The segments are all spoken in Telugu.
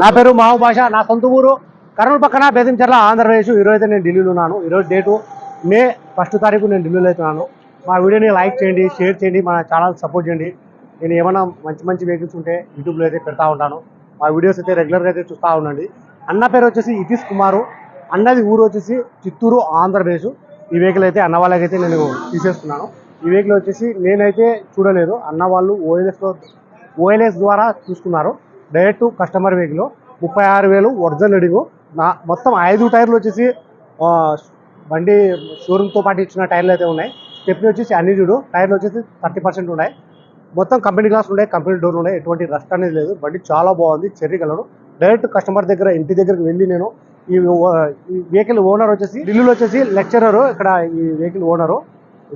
నా పేరు మావు భాష నా సొంత ఊరు. కర్నూలు పక్కన బేదంచెర్ల ఆంధ్రప్రదేశ్. ఈరోజు అయితే నేను ఢిల్లీలో ఉన్నాను. ఈరోజు డేటు మే ఫస్ట్ తారీఖు నేను ఢిల్లీలో అవుతున్నాను మా వీడియోని లైక్ చేయండి షేర్ చేయండి మన ఛానల్ సపోర్ట్ చేయండి. నేను ఏమైనా మంచి మంచి వెహికల్స్ ఉంటే యూట్యూబ్లో అయితే పెడతా ఉంటాను. మా వీడియోస్ అయితే రెగ్యులర్గా అయితే చూస్తూ ఉండండి. అన్న పేరు వచ్చేసి ఇతీష్ కుమారు. అన్నది ఊరు వచ్చేసి చిత్తూరు ఆంధ్రప్రదేశ్. ఈ వెహికల్ అయితే అన్న వాళ్ళకైతే నేను తీసేస్తున్నాను. ఈ వెహికల్ వచ్చేసి నేనైతే చూడలేదు. అన్న వాళ్ళు ఓఎల్ఎస్లో ఓఎల్ఎస్ ద్వారా చూసుకున్నారు. డైరెక్ట్ కస్టమర్ వెహికల్ ముప్పై ఆరు వేలు ఒరిజినల్ అడిగు. నా మొత్తం ఐదు టైర్లు వచ్చేసి బండి షోరూమ్తో పాటు ఇచ్చిన టైర్లు అయితే ఉన్నాయి. స్టెప్ని వచ్చేసి అన్ని చూడు టైర్లు వచ్చేసి థర్టీ పర్సెంట్ ఉన్నాయి. మొత్తం కంపెనీ గ్లాస్ ఉన్నాయి కంపెనీ డోర్లు ఉన్నాయి ఎటువంటి రస్ట్ అనేది లేదు. బండి చాలా బాగుంది చెర్రీ కలరు. డైరెక్ట్ కస్టమర్ దగ్గర ఇంటి దగ్గరికి వెళ్ళి నేను ఈ ఈ వెహికల్ ఓనర్ వచ్చేసి ఢిల్లీలో వచ్చేసి లెక్చరర్. ఇక్కడ ఈ వెహికల్ ఓనరు.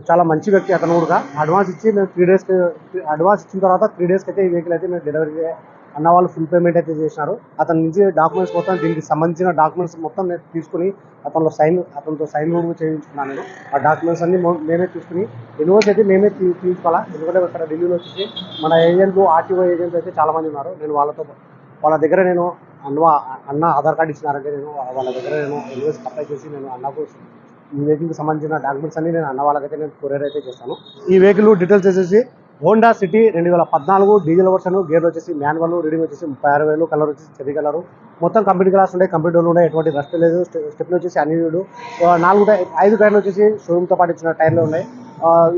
చాలా మంచి వ్యక్తి అతను కూడా. అడ్వాన్స్ ఇచ్చి నేను త్రీ డేస్కి అడ్వాన్స్ ఇచ్చిన తర్వాత త్రీ డేస్కి అయితే ఈ వెహికల్ అయితే మేము డెలివరీ అన్న వాళ్ళు ఫుల్ పేమెంట్ అయితే చేసినారు. అతని నుంచి డాక్యుమెంట్స్ మొత్తం దీనికి సంబంధించిన డాక్యుమెంట్స్ మొత్తం నేను తీసుకుని అతనిలో సైన్ అతనితో సైన్ కూడా చేయించుకున్నాను. నేను ఆ డాక్యుమెంట్స్ అన్ని మేమే తీసుకుని ఇన్వాయిస్ అయితే మేమే తీసుకోవాలా? ఎందుకంటే ఇక్కడ ఢిల్లీలో వచ్చేసి మన ఏజెంట్లు ఆర్టీఓ ఏజెంట్లు అయితే చాలామంది ఉన్నారు. నేను వాళ్ళతో వాళ్ళ దగ్గర నేను అన్న అన్న ఆధార్ కార్డు ఇచ్చినారంటే నేను వాళ్ళ దగ్గర నేను ఇన్వాయిస్ అప్లై చేసి నేను అన్నకు ఈ వెహికల్కి సంబంధించిన డాక్యుమెంట్స్ అన్ని నేను అన్న వాళ్ళకైతే నేను కొరియర్ అయితే చేస్తాను. ఈ వెహికల్ డీటెయిల్స్ వచ్చేసి హోండా సిటీ రెండు వేల పద్నాలుగు డీజిల్ వర్షన్ గేర్లు వచ్చేసి మాన్యువల్ రీడింగ్ వచ్చేసి ముప్పై ఆరు వేలు కలర్ వచ్చేసి చెర్రీ కలరు. మొత్తం కంపెనీ గ్లాస్ ఉండే కంపెనీ డోర్లు ఉన్నాయి ఎటువంటి రస్ట్ లేదు. స్టెప్లు వచ్చేసి అన్ని వీడు నాలుగు ఐదు టైర్లు వచ్చేసి షోరూమ్తో పాటు ఇచ్చిన టైర్లు ఉన్నాయి.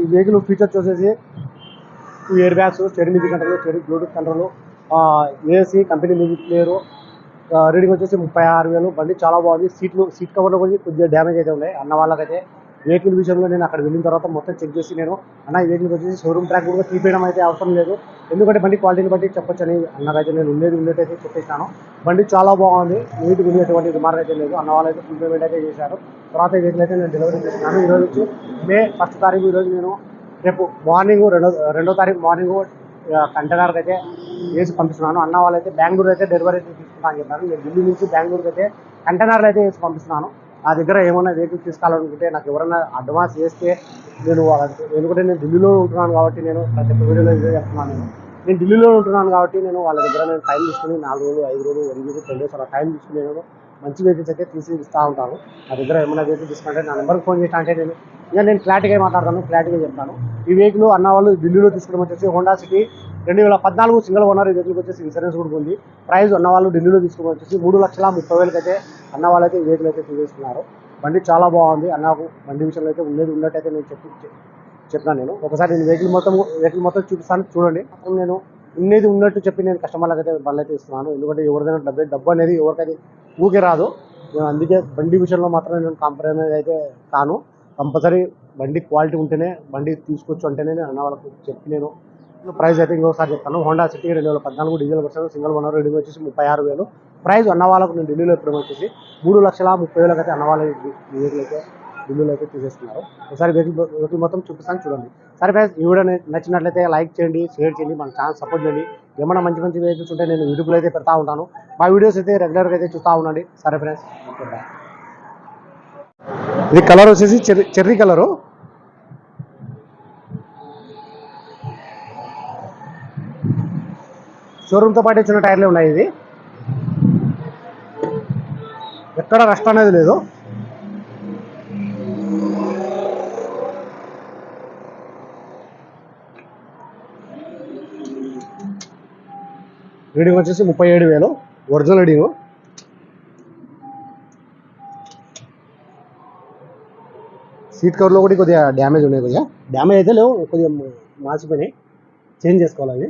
ఈ వెహికల్ ఫీచర్స్ వచ్చేసి two air bags steering music control steering Bluetooth control AC company music player reading వచ్చేసి ముప్పై ఆరు వేలు. బండి చాలా బాగుంది. సీట్లు సీట్ కవర్లో కూడా కొద్దిగా డ్యామేజ్ అయితే ఉన్నాయి. అన్న వాళ్ళకైతే వెహికల్ విషయంలో నేను అక్కడ వెళ్ళిన తర్వాత మొత్తం చెక్ చేసి నేను అన్న ఈ వెహికల్ వచ్చేసి షోరూమ్ ట్రాక్ కూడా తీపేయడం అయితే అవసరం లేదు. ఎందుకంటే బండి క్వాలిటీని బట్టి చెప్పొచ్చని అన్నకైతే నేను ఉండేది ఉండేటైతే చెప్పేసాను బండి చాలా బాగుంది. నీట్గా ఉండేటువంటి రిమార్క్ అయితే లేదు. అన్న వాళ్ళైతే ఫుల్ పేమెంట్ అయితే చేశారు. తర్వాత ఈ వెహికల్ అయితే నేను డెలివరీ చేస్తున్నాను. ఈరోజు వచ్చి మే ఫస్ట్ తారీఖు ఈరోజు నేను రేపు మార్నింగ్ రెండో రెండో తారీఖు మార్నింగ్ కంటైనర్కి అయితే వేసి పంపిస్తున్నాను. అన్న వాళ్ళైతే బెంగళూరు అయితే డెలివరీ అయితే తీసుకుంటాను అని చెప్పారు. నేను ఢిల్లీ నుంచి బెంగళూరుకి అయితే కంటైనర్లు అయితే వేసి పంపిస్తున్నాను. నా దగ్గర ఏమైనా వెహికల్ తీసుకోవాలనుకుంటే నాకు ఎవరైనా అడ్వాన్స్ చేస్తే నేను వాళ్ళకి ఎందుకంటే నేను ఢిల్లీలో ఉంటున్నాను కాబట్టి నేను ప్రతి ఒక్క వీడియోలో ఇదే చెప్తున్నాను. నేను నేను ఢిల్లీలో ఉంటున్నాను కాబట్టి నేను వాళ్ళ దగ్గర నేను టైం తీసుకుని నాలుగు రోజులు ఐదు రోజులు ఎనిమిది టెన్ డేస్ అలా టైం తీసుకుని నేను మంచి వెహికల్స్ అయితే తీసి ఇస్తూ ఉంటాను. నా దగ్గర ఏమైనా వెహికల్ తీసుకుంటే నా నెంబర్కి ఫోన్ చేసినా అంటే నేను ఇంకా నేను క్లారిటీగా మాట్లాడతాను క్లారిటీగా చెప్తాను. ఈ వెహికల్ అన్న వాళ్ళు ఢిల్లీలో తీసుకోవడం వచ్చేసి హోండా సిటీ రెండు వేల పద్నాలుగు సింగిల్ ఓనర్ ఈ వెహికల్కి వచ్చేసి ఇన్సూరెన్స్ కూడా ఉంది. ప్రైస్ అన్న వాళ్ళు ఢిల్లీలో తీసుకోవడం వచ్చేసి మూడు లక్షల ముప్పై వేలకి అయితే అన్న వాళ్ళైతే ఈ వెహికల్ అయితే తీసేస్తున్నారు. బండి చాలా బాగుంది. అన్నకు బండి విషయంలో అయితే ఉండేది ఉన్నట్టయితే నేను చెప్పి చె- చెప్తున్నాను నేను. ఒకసారి నేను వెహికల్ మొత్తం వెహికల్ మొత్తం చూపిస్తాను. చూడండి. నేను ఉన్నది ఉన్నట్టు చెప్పి నేను కస్టమర్లకు అయితే బండి ఇస్తున్నాను. ఎందుకంటే ఎవరిదైనా డబ్బు డబ్బు అనేది ఎవరికైతే ఊకే రాదు. నేను అందుకే బండి విషయంలో మాత్రం నేను కాంప్రమైజ్ అయితే కాను. కంపల్సరీ బండి క్వాలిటీ ఉంటేనే బండి తీసుకొచ్చు అంటేనే నేను అన్న వాళ్ళకు చెప్పి నేను ప్రైస్ అయితే ఇంకోసారి చెప్తాను. హోండా సిటీ రెండు వేల పద్నాలుగు diesel version single owner ready వచ్చేసి ముప్పై ఆరు వేలు. ప్రైస్ అన్న వాళ్ళకు నేను ఢిల్లీలో ఇప్పుడు వచ్చేసి మూడు లక్షల ముప్పై వేలకు అయితే అన్న వాళ్ళ వెహికల్ అయితే ఢిల్లీలో అయితే తీసేస్తున్నారు. ఒకసారి వెహికల్ వెహికల్ మొత్తం చూపిస్తాను చూడండి. సరే ఫ్రెండ్స్ ఈ వీడియో నచ్చినట్లయితే లైక్ చేయండి షేర్ చేయండి మన ఛానల్ సపోర్ట్ చేయండి. ఏమైనా మంచి మంచి వీడియోస్ ఉంటే నేను యూట్యూబ్లో అయితే పెడతా ఉంటాను. మా వీడియోస్ అయితే రెగ్యులర్గా అయితే చూస్తూ ఉండండి. సరే ఫ్రెండ్స్ ఇది కలర్ వచ్చేసి చెర్రీ చెర్రీ కలరు షోరూమ్తో పాటు వచ్చిన టైర్లే ఉన్నాయి ఇది. ఎక్కడ రస్ట్ అనేది లేదు. రీడింగ్ వచ్చేసి ముప్పై ఏడు వేలు. Original reading. సీట్ కవర్లో కూడా కొద్దిగా డ్యామేజ్ ఉన్నాయి కొద్దిగా. డ్యామేజ్ అయితే లేవు కొద్దిగా మార్చిపోయినాయి చేంజ్ చేసుకోవాలి